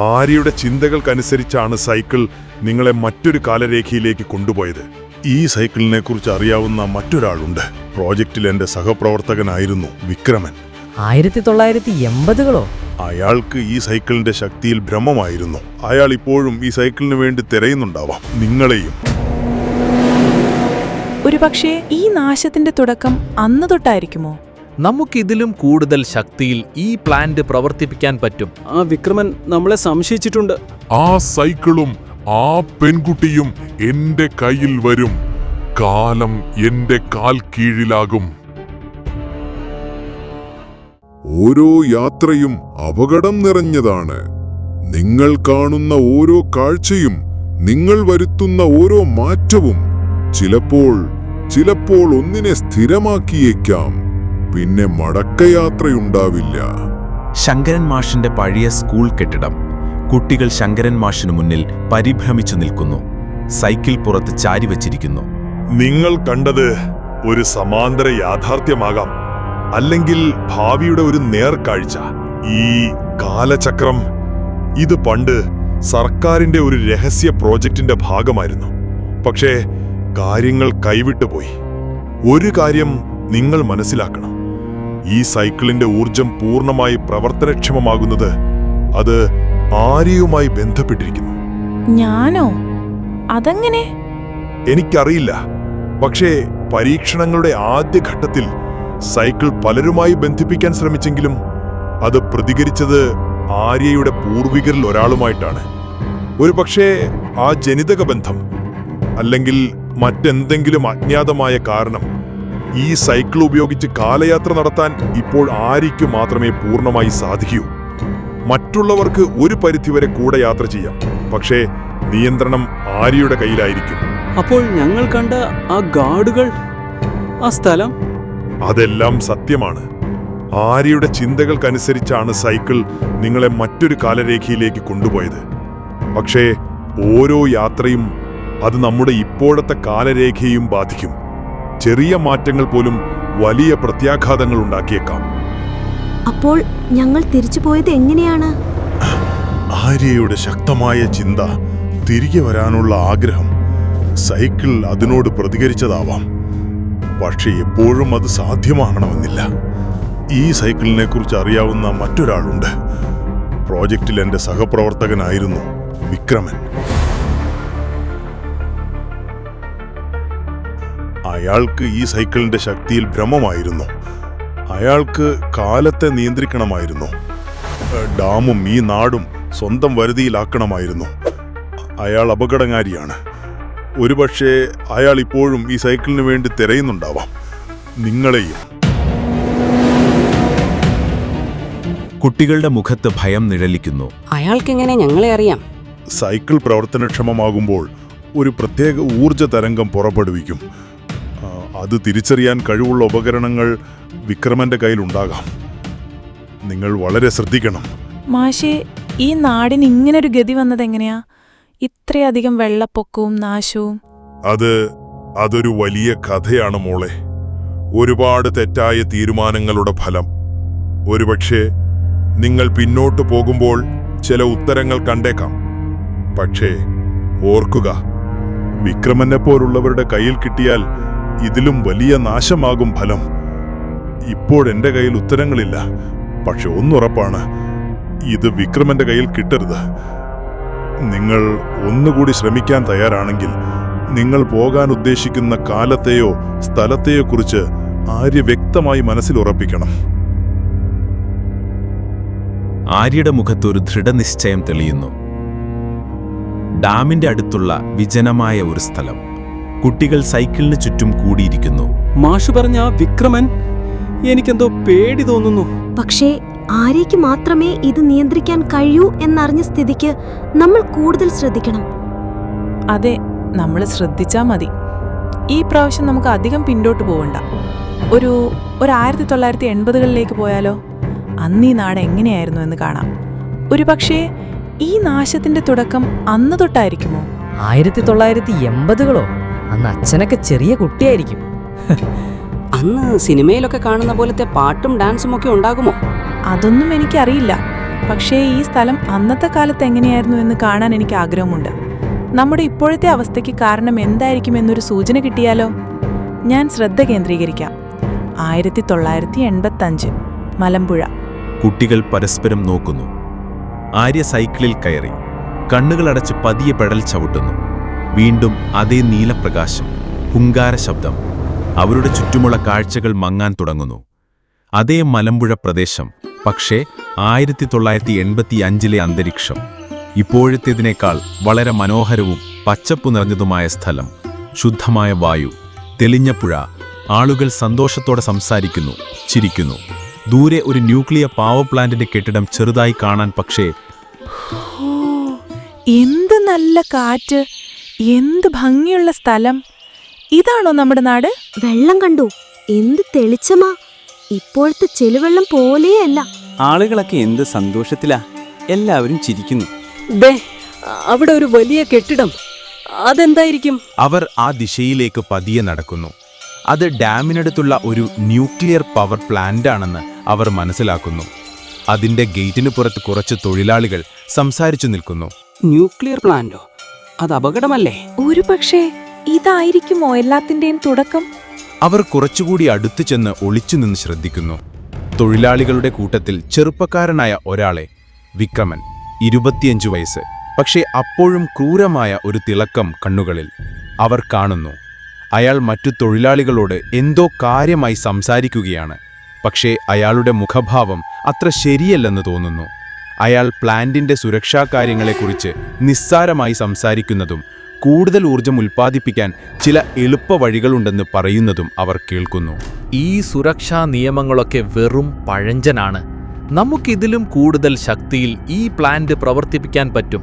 ആര്യയുടെ ചിന്തകൾക്കനുസരിച്ചാണ് സൈക്കിൾ നിങ്ങളെ മറ്റൊരു കാലരേഖയിലേക്ക് കൊണ്ടുപോയത്. ഈ സൈക്കിളിനെ കുറിച്ച് അറിയാവുന്ന മറ്റൊരാളുണ്ട്. പ്രോജക്റ്റിൽ എന്റെ സഹപ്രവർത്തകനായിരുന്നു വിക്രമൻ. ആയിരത്തി തൊള്ളായിരത്തി എൺപതുകളോ അയാൾക്ക് ഈ സൈക്കിളിന്റെ ശക്തിയിൽ ഭ്രമമായിരുന്നു. അയാൾ ഇപ്പോഴും ഈ സൈക്കിളിന് വേണ്ടി തിരയുന്നുണ്ടാവാം. നിങ്ങളെയും. ഒരുപക്ഷേ ഈ നാശത്തിന്റെ തുടക്കം അന്ന് തൊട്ടായിരിക്കുമോ? നമുക്കിതിലും കൂടുതൽ ശക്തിയിൽ ഈ പ്ലാന്റ് പ്രവർത്തിപ്പിക്കാൻ പറ്റും. ആ വിക്രമൻ നമ്മളെ സംശയിച്ചിട്ടുണ്ട്. ആ സൈക്കിളും ആ പെൺകുട്ടിയും എന്റെ കയ്യിൽ വരും. കാലം എന്റെ കാൽ കീഴിലാകും. ഓരോ യാത്രയും അപകടം നിറഞ്ഞതാണ്. നിങ്ങൾ കാണുന്ന ഓരോ കാഴ്ചയും നിങ്ങൾ വരുത്തുന്ന ഓരോ മാറ്റവും ചിലപ്പോൾ ചിലപ്പോൾ ഒന്നിനെ സ്ഥിരമാക്കിയേക്കാം. പിന്നെ മടക്കയാത്രയുണ്ടാവില്ല. ശങ്കരൻ മാഷിന്റെ പഴയ സ്കൂൾ കെട്ടിടം കുട്ടികൾ ശങ്കരൻ മാഷിനു മുന്നിൽ പരിഭ്രമിച്ചു നിൽക്കുന്നു. സൈക്കിൾ പുറത്ത് ചാരി ചാരിവച്ചിരിക്കുന്നു നിങ്ങൾ കണ്ടത് ഒരു സമാന്തര യാഥാർത്ഥ്യമാകാം. അല്ലെങ്കിൽ ഭാവിയുടെ ഒരു നേർക്കാഴ്ച. ഈ കാലചക്രം ഇത് പണ്ട് സർക്കാരിന്റെ ഒരു രഹസ്യ പ്രോജക്റ്റിന്റെ ഭാഗമായിരുന്നു. പക്ഷേ കാര്യങ്ങൾ കൈവിട്ടുപോയി. ഒരു കാര്യം നിങ്ങൾ മനസ്സിലാക്കണം. ഈ സൈക്കിളിന്റെ ഊർജം പൂർണമായി പ്രവർത്തനക്ഷമമാകുന്നത് അത് ആര്യയുമായി ബന്ധപ്പെട്ടിരിക്കുന്നു. ഞാനോ? അതെങ്ങനെ? എനിക്കറിയില്ല. പക്ഷേ പരീക്ഷണങ്ങളുടെ ആദ്യഘട്ടത്തിൽ സൈക്കിൾ പലരുമായി ബന്ധിപ്പിക്കാൻ ശ്രമിച്ചെങ്കിലും അത് പ്രതികരിച്ചത് ആര്യയുടെ പൂർവികരിൽ ഒരാളുമായിട്ടാണ്. ഒരു പക്ഷേ ആ ജനിതക ബന്ധം അല്ലെങ്കിൽ മറ്റെന്തെങ്കിലും അജ്ഞാതമായ കാരണം ഈ സൈക്കിൾ ഉപയോഗിച്ച് കാലയാത്ര നടത്താൻ ഇപ്പോൾ ആരിക്കും മാത്രമേ പൂർണമായി സാധിക്കൂ. മറ്റുള്ളവർക്ക് ഒരു പരിധിവരെ കൂടെ യാത്ര ചെയ്യാം. പക്ഷേ നിയന്ത്രണം ആര്യയുടെ കയ്യിലായിരിക്കും. അപ്പോൾ ഞങ്ങൾ കണ്ട ആ ഗാർഡുകൾ ആ സ്ഥലം? അതെല്ലാം സത്യമാണ്. ആര്യയുടെ ചിന്തകൾക്കനുസരിച്ചാണ് സൈക്കിൾ നിങ്ങളെ മറ്റൊരു കാലരേഖയിലേക്ക് കൊണ്ടുപോയത്. പക്ഷേ ഓരോ യാത്രയും അത് നമ്മുടെ ഇപ്പോഴത്തെ കാലരേഖയെയും ബാധിക്കും. ചെറിയ മാറ്റങ്ങൾ പോലും വലിയ പ്രത്യാഘാതങ്ങൾ ഉണ്ടാക്കിയേക്കാം. അപ്പോൾ ഞങ്ങൾ തിരിച്ചു പോയത് എങ്ങനെയാണ്? ആര്യയുടെ ശക്തമായ ചിന്ത തിരികെ വരാനുള്ള ആഗ്രഹം സൈക്കിൾ അതിനോട് പ്രതികരിച്ചതാവാം. പക്ഷെ എപ്പോഴും അത് സാധ്യമാകണമെന്നില്ല. ഈ സൈക്കിളിനെ കുറിച്ച് അറിയാവുന്ന മറ്റൊരാളുണ്ട്. പ്രോജക്റ്റിൽ എന്റെ സഹപ്രവർത്തകനായിരുന്നു വിക്രമൻ. അയാൾക്ക് ഈ സൈക്കിളിന്റെ ശക്തിയിൽ ഭ്രമമായിരുന്നു. അയാൾക്ക് കാലത്തെ നിയന്ത്രിക്കണമായിരുന്നു. ഡാമും ഈ നാടും സ്വന്തം വരുതിയിലാക്കണമായിരുന്നു. അയാൾ അപകടകാരിയാണ്. ഒരുപക്ഷെ അയാൾ ഇപ്പോഴും ഈ സൈക്കിളിന് വേണ്ടി തിരയുന്നുണ്ടാവാം. നിങ്ങളെയും. കുട്ടികളുടെ മുഖത്ത് ഭയം നിഴലിക്കുന്നു. അയാൾക്കെങ്ങനെ ഞങ്ങളെ അറിയാം? സൈക്കിൾ പ്രവർത്തനക്ഷമമാകുമ്പോൾ ഒരു പ്രത്യേക ഊർജ തരംഗം പുറപ്പെടുവിക്കും. അത് തിരിച്ചറിയാൻ കഴിവുള്ള ഉപകരണങ്ങൾ വിക്രമന്റെ കയ്യിലുണ്ടാകാം. നിങ്ങൾ വളരെ ശ്രദ്ധിക്കണം. മാഷേ ഈ നാടിന് ഇങ്ങനൊരു ഗതി വന്നത് എങ്ങനെയാ? ഇത്രയധികം വെള്ളപ്പൊക്കവും നാശവും. അത് അതൊരു വലിയ കഥയാണ് മോളെ. ഒരുപാട് തെറ്റായ തീരുമാനങ്ങളുടെ ഫലം. ഒരുപക്ഷെ നിങ്ങൾ പിന്നോട്ട് പോകുമ്പോൾ ചില ഉത്തരങ്ങൾ കണ്ടേക്കാം. പക്ഷേ ഓർക്കുക വിക്രമനെ പോലുള്ളവരുടെ കയ്യിൽ കിട്ടിയാൽ ഇതിലും വലിയ നാശമാകും ഫലം. ഇപ്പോഴെന്റെ കയ്യിൽ ഉത്തരങ്ങളില്ല. പക്ഷെ ഒന്നുറപ്പാണ് ഇത് വിക്രമന്റെ കയ്യിൽ കിട്ടരുത്. നിങ്ങൾ ഒന്നുകൂടി ശ്രമിക്കാൻ തയ്യാറാണെങ്കിൽ നിങ്ങൾ പോകാൻ ഉദ്ദേശിക്കുന്ന കാലത്തെയോ സ്ഥലത്തെയോ കുറിച്ച് ആര്യ വ്യക്തമായി മനസ്സിൽ ഉറപ്പിക്കണം. ആര്യയുടെ മുഖത്ത് ഒരു ദൃഢനിശ്ചയം തെളിയുന്നു. ഡാമിന്റെ അടുത്തുള്ള വിജനമായ ഒരു സ്ഥലം. കുട്ടികൾ സൈക്കിളിന് ചുറ്റും കൂടിയിരിക്കുന്നു. മാഷു പറഞ്ഞ വിക്രമൻ എനിക്കെന്തോ പേടി തോന്നുന്നു. പക്ഷേ ആരേക്ക് മാത്രമേ ഇത് നിയന്ത്രിക്കാൻ കഴിയൂ എന്നറിഞ്ഞ സ്ഥിതിക്ക് നമ്മൾ കൂടുതൽ ശ്രദ്ധിക്കണം. അതെ നമ്മൾ ശ്രദ്ധിച്ചാ മതി. ഈ പ്രാവശ്യം നമുക്ക് അധികം പിന്നോട്ട് പോകണ്ട ഒരു ഒരു ആയിരത്തി തൊള്ളായിരത്തി എൺപതുകളിലേക്ക് പോയാലോ? അന്ന് ഈ നാട് എങ്ങനെയായിരുന്നു എന്ന് കാണാം. ഒരു പക്ഷേ ഈ നാശത്തിന്റെ തുടക്കം അന്ന് തൊട്ടായിരിക്കുമോ? ആയിരത്തി തൊള്ളായിരത്തി എൺപതുകളോ അന്ന് അച്ഛനൊക്കെ ചെറിയ കുട്ടിയായിരിക്കും. അന്ന് സിനിമയിലൊക്കെ കാണുന്ന പോലത്തെ പാട്ടും ഡാൻസും ഒക്കെ ഉണ്ടാകുമോ? അതൊന്നും എനിക്കറിയില്ല. പക്ഷേ ഈ സ്ഥലം അന്നത്തെ കാലത്ത് എങ്ങനെയായിരുന്നു എന്ന് കാണാൻ എനിക്ക് ആഗ്രഹമുണ്ട്. നമ്മുടെ ഇപ്പോഴത്തെ അവസ്ഥയ്ക്ക് കാരണം എന്തായിരിക്കും എന്നൊരു സൂചന കിട്ടിയാലോ? ഞാൻ ശ്രദ്ധ കേന്ദ്രീകരിക്കാം. ആയിരത്തി തൊള്ളായിരത്തി എൺപത്തഞ്ച് മലമ്പുഴ. കുട്ടികൾ പരസ്പരം നോക്കുന്നു. ആര്യ സൈക്കിളിൽ കയറി. കണ്ണുകളടച്ച് പതിയെ പെടൽ ചവിട്ടുന്നു. വീണ്ടും അതേ നീലപ്രകാശം ഹുങ്കാര ശബ്ദം അവരുടെ ചുറ്റുമുള്ള കാഴ്ചകൾ മങ്ങാൻ തുടങ്ങുന്നു. അതേ മലമ്പുഴ പ്രദേശം പക്ഷേ ആയിരത്തി തൊള്ളായിരത്തി എൺപത്തി അഞ്ചിലെ അന്തരീക്ഷം ഇപ്പോഴത്തേതിനേക്കാൾ വളരെ മനോഹരവും പച്ചപ്പു നിറഞ്ഞതുമായ സ്ഥലം ശുദ്ധമായ വായു തെളിഞ്ഞ പുഴ ആളുകൾ സന്തോഷത്തോടെ സംസാരിക്കുന്നു ചിരിക്കുന്നു. ദൂരെ ഒരു ന്യൂക്ലിയർ പവർ പ്ലാന്റിന്റെ കെട്ടിടം ചെറുതായി കാണാൻ പക്ഷേ എന്ത് നല്ല കാറ്റ്. എന്ത് ഭംഗിയുള്ള സ്ഥലം. ഇതാണോ നമ്മുടെ നാട്? വെള്ളം കണ്ടു. എന്ത് തെളിച്ചമാ. ഇപ്പോഴത്തെ ചെലുവെള്ളം പോലെയല്ല. ആളുകളൊക്കെ എന്ത് സന്തോഷത്തിലാ. എല്ലാവരും ചിരിക്കുന്നു. ദേ അവിടെ ഒരു വലിയ കെട്ടിടം. അതെന്തായിരിക്കും? അവർ ആ ദിശയിലേക്ക് പതിയെ നടക്കുന്നു. അത് ഡാമിനടുത്തുള്ള ഒരു ന്യൂക്ലിയർ പവർ പ്ലാന്റ് ആണെന്ന് അവർ മനസ്സിലാക്കുന്നു. അതിന്റെ ഗേറ്റിന് പുറത്ത് കുറച്ച് തൊഴിലാളികൾ സംസാരിച്ചു നിൽക്കുന്നു. ന്യൂക്ലിയർ പ്ലാന്റോ? അത് അപകടമല്ലേ? ഒരു പക്ഷേ ഇതായിരിക്കുമോ എല്ലാത്തിന്റെയും തുടക്കം? അവർ കുറച്ചുകൂടി അടുത്തു ചെന്ന് ഒളിച്ചു നിന്ന് ശ്രദ്ധിക്കുന്നു. തൊഴിലാളികളുടെ കൂട്ടത്തിൽ ചെറുപ്പക്കാരനായ ഒരാളെ വിക്രമൻ ഇരുപത്തിയഞ്ചു വയസ്സ്. പക്ഷേ അപ്പോഴും ക്രൂരമായ ഒരു തിളക്കം കണ്ണുകളിൽ അവർ കാണുന്നു. അയാൾ മറ്റു തൊഴിലാളികളോട് എന്തോ കാര്യമായി സംസാരിക്കുകയാണ്. പക്ഷേ അയാളുടെ മുഖഭാവം അത്ര ശരിയല്ലെന്ന് തോന്നുന്നു. അയാൾ പ്ലാന്റിന്റെ സുരക്ഷാ കാര്യങ്ങളെക്കുറിച്ച് നിസ്സാരമായി സംസാരിക്കുന്നതും കൂടുതൽ ഊർജം ഉൽപ്പാദിപ്പിക്കാൻ ചില എളുപ്പ വഴികളുണ്ടെന്ന് പറയുന്നതും അവർ കേൾക്കുന്നു. ഈ സുരക്ഷാ നിയമങ്ങളൊക്കെ വെറും പഴഞ്ചനാണ്. നമുക്കിതിലും കൂടുതൽ ശക്തിയിൽ ഈ പ്ലാന്റ് പ്രവർത്തിപ്പിക്കാൻ പറ്റും.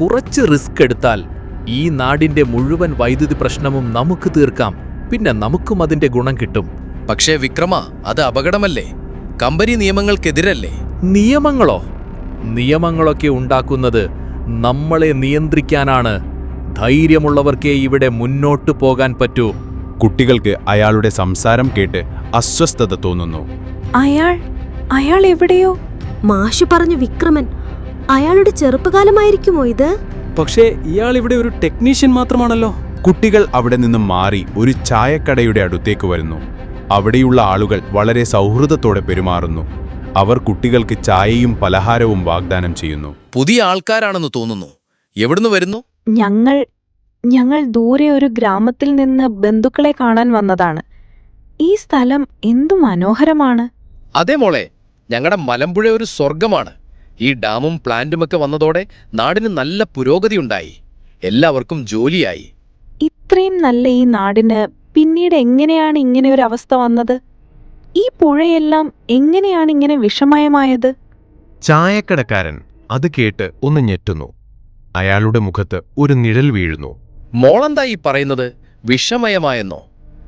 കുറച്ച് റിസ്ക് എടുത്താൽ ഈ നാടിന്റെ മുഴുവൻ വൈദ്യുതി പ്രശ്നവും നമുക്ക് തീർക്കാം. പിന്നെ നമുക്കും അതിന്റെ ഗുണം കിട്ടും. പക്ഷേ വിക്രമ അത് അപകടമല്ലേ? കമ്പനി നിയമങ്ങൾക്കെതിരല്ലേ? നിയമങ്ങളോ? നിയമങ്ങളൊക്കെ ഉണ്ടാക്കുന്നത് നമ്മളെ നിയന്ത്രിക്കാനാണ്. ധൈര്യമുള്ളവർക്കേ ഇവിടെ മുന്നോട്ട് പോകാൻ പറ്റൂ. കുട്ടികൾക്ക് അയാളുടെ സംസാരം കേട്ട് അസ്വസ്ഥത തോന്നുന്നു. അയാൾ അയാൾ എവിടെയോ? മാഷു പറഞ്ഞു വിക്രമൻ അയാളുടെ ചെറുപ്പകാലമായിരിക്കുമോ ഇത്? പക്ഷേ ഇയാൾ ഇവിടെ ഒരു ടെക്നീഷ്യൻ മാത്രമാണല്ലോ. കുട്ടികൾ അവിടെ നിന്ന് മാറി ഒരു ചായക്കടയുടെ അടുത്തേക്ക് വരുന്നു. അവിടെയുള്ള ആളുകൾ വളരെ സൗഹൃദത്തോടെ പെരുമാറുന്നു. അവർ കുട്ടികൾക്ക് ചായയും പലഹാരവും വാഗ്ദാനം ചെയ്യുന്നു. പുതിയ ആൾക്കാരാണെന്ന് തോന്നുന്നു. എവിടുന്ന് വരുന്നു? ഞങ്ങൾ ഞങ്ങൾ ദൂരെ ഒരു ഗ്രാമത്തിൽ നിന്ന് ബന്ധുക്കളെ കാണാൻ വന്നതാണ്. ഈ സ്ഥലം എന്തു മനോഹരമാണ്. അതെ മോളെ ഞങ്ങളുടെ മലമ്പുഴ ഒരു സ്വർഗമാണ് ഈ ഡാമും പ്ലാന്റുമൊക്കെ വന്നതോടെ നാടിന് നല്ല പുരോഗതി ഉണ്ടായി. എല്ലാവർക്കും ജോലിയായി. ഇത്രയും നല്ല ഈ നാടിന് പിന്നീട് എങ്ങനെയാണ് ഇങ്ങനെ ഒരു അവസ്ഥ വന്നത്? ഈ പുഴയെല്ലാം എങ്ങനെയാണ് ഇങ്ങനെ വിഷമയമായത്? ചായക്കടക്കാരൻ അത് കേട്ട് ഒന്ന് ഞെട്ടുന്നു. അയാളുടെ മുഖത്ത് ഒരു നിഴൽ വീഴുന്നു. മോളെന്താ ഈ പറയുന്നത്? വിഷമയമായെന്നോ?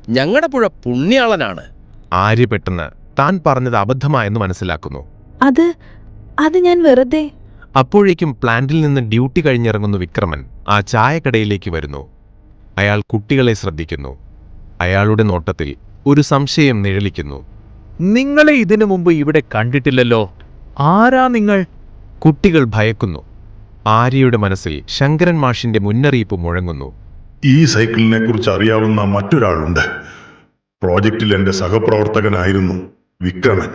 ഞങ്ങളുടെ പുഴ പുണ്യാളനാണ്. ആര്യ പെട്ടെന്ന് താൻ പറഞ്ഞത് അബദ്ധമായെന്ന് മനസ്സിലാക്കുന്നു. അത് അത് ഞാൻ വെറുതെ. അപ്പോഴേക്കും പ്ലാന്റിൽ നിന്ന് ഡ്യൂട്ടി കഴിഞ്ഞിറങ്ങുന്ന വിക്രമൻ ആ ചായക്കടയിലേക്ക് വരുന്നു. അയാൾ കുട്ടികളെ ശ്രദ്ധിക്കുന്നു. അയാളുടെ നോട്ടത്തിൽ ഒരു സംശയം നിഴലിക്കുന്നു. നിങ്ങളെ ഇതിനു മുമ്പ് ഇവിടെ കണ്ടിട്ടില്ലല്ലോ. ആരാ നിങ്ങൾ? കുട്ടികൾ ഭയക്കുന്നു. ആര്യയുടെ മനസ്സിൽ ശങ്കരൻ മാഷിന്റെ മുന്നറിയിപ്പ് മുഴങ്ങുന്നു. ഈ സൈക്കിളിനെ കുറിച്ച് അറിയാവുന്ന മറ്റൊരാളുണ്ട്. പ്രോജക്റ്റിൽ എന്റെ സഹപ്രവർത്തകനായിരുന്നു വിക്രമൻ.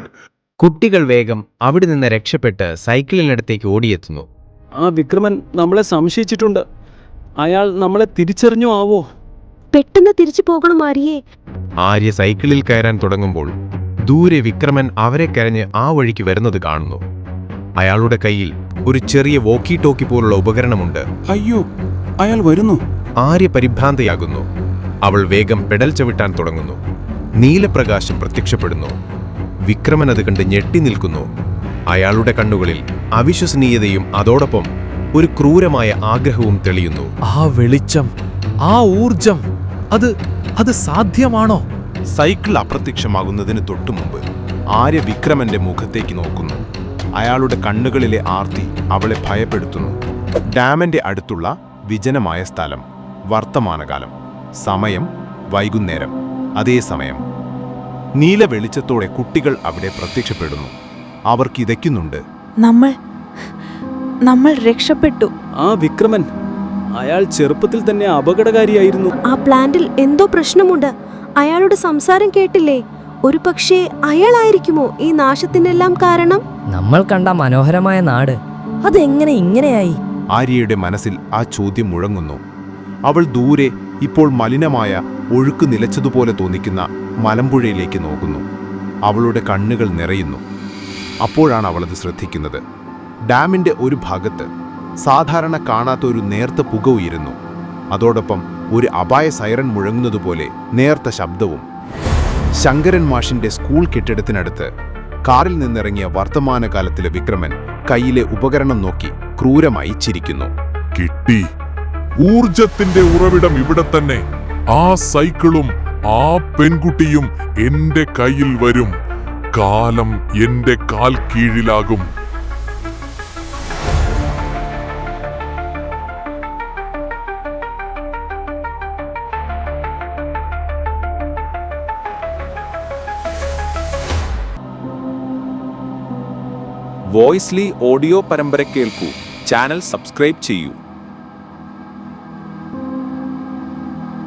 കുട്ടികൾ വേഗം അവിടെ നിന്ന് രക്ഷപ്പെട്ട് സൈക്കിളിനടുത്തേക്ക് ഓടിയെത്തുന്നു. ആ വിക്രമൻ നമ്മളെ സംശയിച്ചിട്ടുണ്ട്. അയാൾ നമ്മളെ തിരിച്ചറിഞ്ഞു ആവോ? പെട്ടെന്ന് തിരിച്ചു പോകണം ആര്യേ. ആര്യ സൈക്കിളിൽ കയറാൻ തുടങ്ങുമ്പോൾ ദൂരെ വിക്രമൻ അവരെ കരഞ്ഞ് ആ വഴിക്ക് വരുന്നത് കാണുന്നു. അയാളുടെ കയ്യിൽ ഒരു ചെറിയ വോക്കി ടോക്കി പോലുള്ള ഉപകരണമുണ്ട്. അയ്യോ അയാൾ വരുന്നു. ആര്യ പരിഭ്രാന്തയാകുന്നു. അവൾ വേഗം പെടൽ ചവിട്ടാൻ തുടങ്ങുന്നു. നീലപ്രകാശം പ്രത്യക്ഷപ്പെടുന്നു. വിക്രമൻ അത് കണ്ട് ഞെട്ടി നിൽക്കുന്നു. അയാളുടെ കണ്ണുകളിൽ അവിശ്വസനീയതയും അതോടൊപ്പം ഒരു ക്രൂരമായ ആഗ്രഹവും തെളിയുന്നു. ആ വെളിച്ചം ആ ഊർജം അത് അത് സാധ്യമാണോ? സൈക്കിൾ അപ്രത്യക്ഷമാകുന്നതിന് തൊട്ടുമുമ്പ് ആര്യ വിക്രമന്റെ മുഖത്തേക്ക് നോക്കുന്നു. അയാളുടെ കണ്ണുകളിലെ ആർത്തി അവളെ ഭയപ്പെടുത്തുന്നു. ഡാമിന്റെ അടുത്തുള്ള വിജനമായ സ്ഥലം വർത്തമാനകാലം സമയം വൈകുന്നേരം അതേസമയം നീല വെളിച്ചത്തോടെ കുട്ടികൾ അവിടെ പ്രത്യക്ഷപ്പെടുന്നു. അവർക്ക് ഇതയ്ക്കുന്നുണ്ട് നമ്മൾ നമ്മൾ രക്ഷപ്പെട്ടു. ആ വിക്രമൻ അയാൾ ചെറുപ്പത്തിൽ തന്നെ അപകടകാരിയായിരുന്നു. ആ പ്ലാന്റിൽ എന്തോ പ്രശ്നമുണ്ട്. അയാളുടെ സംസാരം കേട്ടില്ലേ? ഒരു പക്ഷേ അയാളായിരിക്കുമോ ഈ നാശത്തിനെല്ലാം കാരണം? നമ്മൾ കണ്ട മനോഹരമായ നാട്. അതെങ്ങനെ ഇങ്ങനെയായി? ആര്യയുടെ മനസ്സിൽ ആ ചോദ്യം മുഴങ്ങുന്നു. അവൾ ദൂരെ ഇപ്പോൾ മലിനമായ ഒഴുക്ക് നിലച്ചതുപോലെ തോന്നിക്കുന്ന മലമ്പുഴയിലേക്ക് നോക്കുന്നു. അവളുടെ കണ്ണുകൾ നിറയുന്നു. അപ്പോഴാണ് അവളത് ശ്രദ്ധിക്കുന്നത്. ഡാമിന്റെ ഒരു ഭാഗത്ത് സാധാരണ കാണാത്ത ഒരു നേർത്ത പുക ഉയരുന്നു. അതോടൊപ്പം ഒരു അപായ സൈറൻ മുഴങ്ങുന്നതുപോലെ നേർത്ത ശബ്ദവും ശങ്കരൻ മാഷിന്റെ സ്കൂൾ കെട്ടിടത്തിനടുത്ത് കാറിൽ നിന്നിറങ്ങിയ വർത്തമാനകാലത്തിലെ വിക്രമൻ കയ്യിലെ ഉപകരണം നോക്കി ക്രൂരമായി ചിരിക്കുന്നു. കിട്ടി. ഊർജത്തിന്റെ ഉറവിടം ഇവിടെ തന്നെ. ആ സൈക്കിളും ആ പെൺകുട്ടിയും എന്റെ കയ്യിൽ വരും. കാലം എന്റെ കാൽ കീഴിലാകും വോയിസ്ലി ഓഡിയോ പരമ്പര കേൾക്കൂ. ചാനൽ സബ്സ്ക്രൈബ് ചെയ്യൂ.